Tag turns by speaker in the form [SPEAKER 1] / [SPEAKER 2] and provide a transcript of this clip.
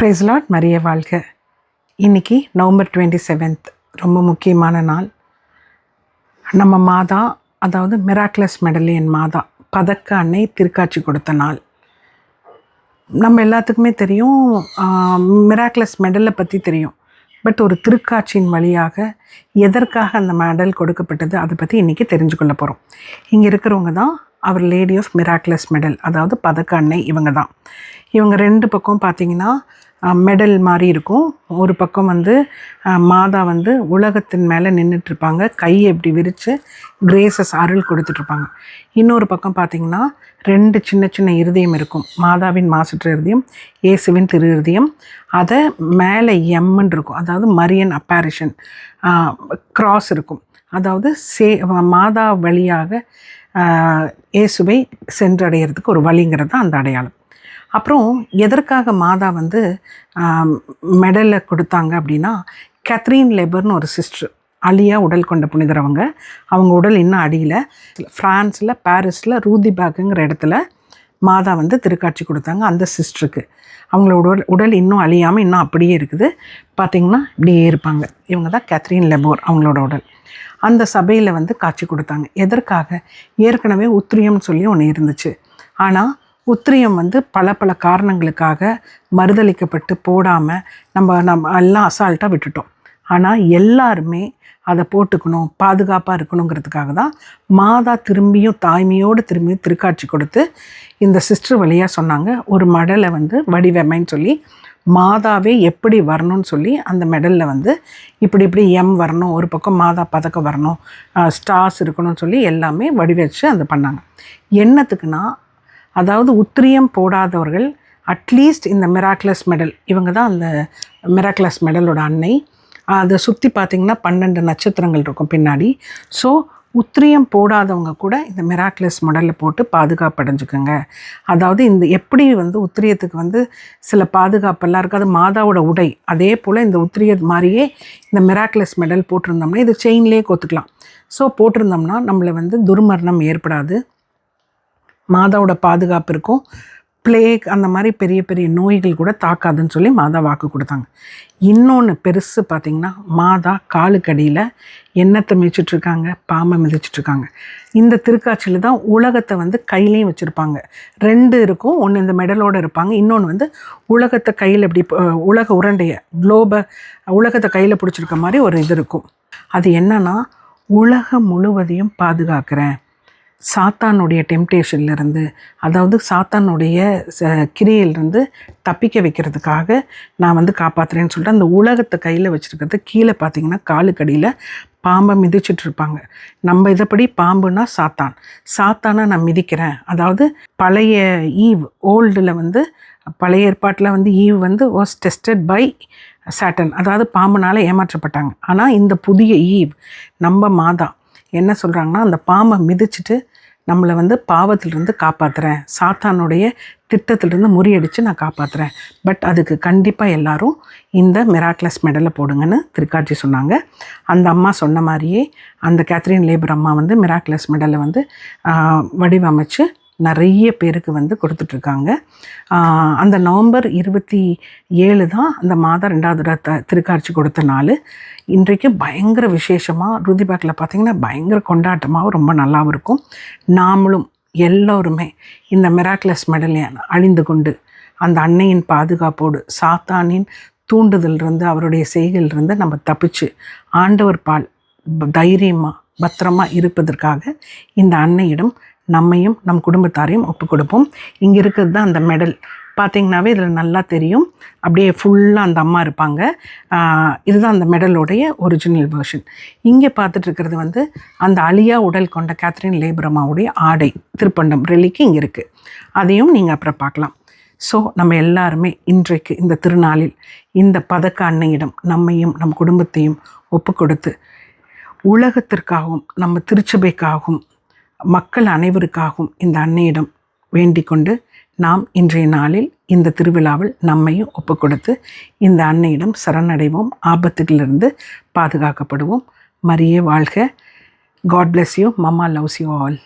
[SPEAKER 1] ப்ரெஸ்லாட் மரிய வாழ்க. இன்னைக்கு November twenty seventh ரொம்ப முக்கியமான நாள். நம்ம மாதா அதாவது மிராக்லஸ் மெடலியன் மாதா பதக்க அன்னை திருக்காட்சி கொடுத்த நாள். நம்ம எல்லாத்துக்குமே தெரியும் மிராக்லஸ் மெடலை பற்றி தெரியும். பட் ஒரு திருக்காட்சியின் வழியாக எதற்காக அந்த மெடல் கொடுக்கப்பட்டது அதை பற்றி இன்றைக்கி தெரிஞ்சு கொள்ள போகிறோம் இங்கே இருக்கிறவங்க தான் அவர் லேடி ஆஃப் மிராக்லஸ் மெடல் அதாவது பதக்க அன்னை இவங்க தான். இவங்க ரெண்டு பக்கம் பார்த்தீங்கன்னா மெடல் மாதிரி இருக்கும். ஒரு பக்கம் வந்து மாதா வந்து உலகத்தின் மேலே நின்றுட்டுருப்பாங்க கையை இப்படி விரித்து கிரேசஸ் அருள் கொடுத்துட்ருப்பாங்க. இன்னொரு பக்கம் பார்த்திங்கன்னா ரெண்டு சின்ன சின்ன இருதயம் இருக்கும். மாதாவின் மாசற்ற இருதயம் இயேசுவின் திரு இருதயம். அதை மேலே எம்முன்னு இருக்கும். அதாவது மரியன் அப்பாரிஷன் கிராஸ் இருக்கும். அதாவது சே மாதா வழியாக இயேசுவை சென்றடைகிறதுக்கு ஒரு வழிங்கிறது தான் அந்த அடையாளம். அப்புறம் எதற்காக மாதா வந்து மெடலை கொடுத்தாங்க அப்படின்னா கேத்ரீன் லெபர்னு ஒரு சிஸ்டர் அழியா உடல் கொண்ட புனிதரவங்க. அவங்க உடல் இன்னும் அடியில். ஃப்ரான்ஸில் பாரிஸில் ரூதிபேக்குங்கிற இடத்துல மாதா வந்து திருக்காட்சி கொடுத்தாங்க அந்த சிஸ்டருக்கு. அவங்களோட உடல் உடல் இன்னும் அழியாமல் இன்னும் அப்படியே இருக்குது. பார்த்திங்கன்னா இப்படியே இருப்பாங்க. இவங்க தான் கேத்ரீன் லெபோர் அவங்களோட உடல். அந்த சபையில் வந்து காட்சி கொடுத்தாங்க. எதற்காக? ஏற்கனவே உத்திரியம்னு சொல்லி ஒன்று இருந்துச்சு. ஆனால் உத்திரியம் வந்து பல பல காரணங்களுக்காக மறுதளிக்கப்பட்டு போடாமல் நம்ம நம்ம எல்லாம் அசால்ட்டாக விட்டுட்டோம். ஆனால் எல்லாருமே அதை போட்டுக்கணும் பாதுகாப்பாக இருக்கணுங்கிறதுக்காக தான் மாதா திரும்பியும் தாய்மையோடு திரும்பியும் திருக்காட்சி கொடுத்து இந்த சிஸ்டர் வழியாக சொன்னாங்க. ஒரு மடலை வந்து வடிவமைன்னு சொல்லி மாதாவே எப்படி வரணும்னு சொல்லி அந்த மெடலில் வந்து இப்படி இப்படி எம் வரணும் ஒரு பக்கம் மாதா பதக்கம் வரணும் ஸ்டார்ஸ் இருக்கணும்னு சொல்லி எல்லாமே வடிவச்சு அந்த பண்ணாங்க. என்னத்துக்குன்னா அதாவது உத்திரியம் போடாதவர்கள் அட்லீஸ்ட் இந்த மிராக்லஸ் மெடல் இவங்க தான் அந்த மிராக்லஸ் மெடலோட அன்னை. அதை சுற்றி பார்த்திங்கன்னா பன்னெண்டு நட்சத்திரங்கள் இருக்கும் பின்னாடி. ஸோ உத்திரியம் போடாதவங்க கூட இந்த மிராக்லஸ் மெடலில் போட்டு பாதுகாப்பு அடைஞ்சுக்கோங்க. அதாவது இந்த எப்படி வந்து உத்திரியத்துக்கு வந்து சில பாதுகாப்பெல்லாம் இருக்காது மாதாவோட உடை. அதே போல் இந்த உத்திரிய மாதிரியே இந்த மிராக்லஸ் மெடல் போட்டிருந்தோம்னா இது செயின்லேயே கோத்துக்கலாம். ஸோ போட்டிருந்தோம்னா நம்மளை வந்து துர்மரணம் ஏற்படாது. மாதாவோட பாதுகாப்பு இருக்கும். பிளேக் அந்த மாதிரி பெரிய பெரிய நோய்கள் கூட தாக்காதுன்னு சொல்லி மாதா வாக்கு கொடுத்தாங்க. இன்னொன்று பெருசு பார்த்திங்கன்னா மாதா காலுக்கடியில் எண்ணத்தை மிதிச்சிட்ருக்காங்க பாம்பை மிதிச்சிட்ருக்காங்க இந்த திருக்காட்சியில் தான் உலகத்தை வந்து கையிலையும் வச்சுருப்பாங்க. ரெண்டு இருக்கும் ஒன்று இந்த மெடலோடு இருப்பாங்க இன்னொன்று வந்து உலகத்தை கையில் இப்படி உலக உரண்டைய குளோபை உலகத்தை கையில் பிடிச்சிருக்க மாதிரி ஒரு இது இருக்கும். அது என்னன்னா உலகம் முழுவதையும் பாதுகாக்கிறேன். சாத்தானுடைய டெம்டேஷன்லேருந்து அதாவது சாத்தானுடைய ச- தப்பிக்க வைக்கிறதுக்காக நான் வந்து காப்பாற்றுறேன்னு சொல்லிட்டு அந்த உலகத்தை கையில் வச்சுருக்கிறது கீழே பார்த்தீங்கன்னா காலுக்கடியில் பாம்பை மிதிச்சிட்டு இருப்பாங்க. நம்ம இதைப்படி பாம்புனா சாத்தான். சாத்தானை நான் மிதிக்கிறேன். அதாவது பழைய ஈவ் ஓல்டில் வந்து பழைய ஏற்பாட்டில் வந்து ஈவ் வந்து வாஸ் டெஸ்டட் பை சாட்டன் அதாவது பாம்புனால் ஏமாற்றப்பட்டாங்க. ஆனால் இந்த புதிய ஈவ் நம்ம மாதா என்ன சொல்கிறாங்கன்னா அந்த பாம்பை மிதிச்சிட்டு நம்மளை வந்து பாவத்திலிருந்து காப்பாற்றுறேன் சாத்தானுடைய திட்டத்திலிருந்து முறியடித்து நான் காப்பாற்றுறேன் பட் அதுக்கு கண்டிப்பாக எல்லாரும் இந்த மிராக்லஸ் மெடலை போடுங்கன்னு திருக்காட்சி சொன்னாங்க. அந்த அம்மா சொன்ன மாதிரியே அந்த கேத்ரின் லேபர் அம்மா வந்து மிராக்லஸ் மெடலை வந்து வடிவமைச்சு நிறைய பேருக்கு வந்து கொடுத்துட்ருக்காங்க. அந்த நவம்பர் இருபத்தி ஏழு தான் அந்த மாதம் ரெண்டாவது த திருக்காட்சி கொடுத்த நாள். இன்றைக்கு பயங்கர விசேஷமாக ருதிபேக்கில் பார்த்திங்கன்னா பயங்கர கொண்டாட்டமாகவும் ரொம்ப நல்லாவும் இருக்கும். நாமளும் எல்லோருமே இந்த மிராக்லஸ் மெடலை அழிந்து கொண்டு அந்த அன்னையின் பாதுகாப்போடு சாத்தானின் தூண்டுதலிருந்து அவருடைய செய்கையிலிருந்து நம்ம தப்பிச்சு ஆண்டவர் பால் தைரியமாக பத்திரமாக பத்திரமா இருப்பதற்காக இந்த அன்னையிடம் நம்மையும் நம் குடும்பத்தாரையும் ஒப்பு கொடுப்போம் இங்கே இருக்கிறது தான் அந்த மெடல். பார்த்திங்கனாவே இதில் நல்லா தெரியும். அப்படியே ஃபுல்லாக அந்த அம்மா இருப்பாங்க. இதுதான் அந்த மெடலோடைய ஒரிஜினல் வெர்ஷன் இங்கே பார்த்துட்டு இருக்கிறது வந்து அந்த அழியா உடல் கொண்ட கேத்ரின் லேபரம்மாவுடைய ஆடை திருப்பண்டம் ரெலிக்கு இங்கே இருக்குது அதையும் நீங்கள் அப்புறம் பார்க்கலாம். ஸோ நம்ம எல்லாருமே இன்றைக்கு இந்த திருநாளில் இந்த பதக்க அன்னையிடம் நம்மையும் நம் குடும்பத்தையும் ஒப்பு கொடுத்து உலகத்திற்காகவும் நம்ம திருச்சபைக்காகவும் மக்கள் அனைவருக்காகவும் இந்த அன்னையிடம் வேண்டிக் கொண்டு நாம் இன்றைய நாளில் இந்த திருவிழாவில் நம்மையும் ஒப்பு கொடுத்து இந்த அன்னையிடம் சரணடைவோம். ஆபத்துகளிலிருந்து பாதுகாக்கப்படுவோம். மரியே வாழ்க. God bless you mamma loves you all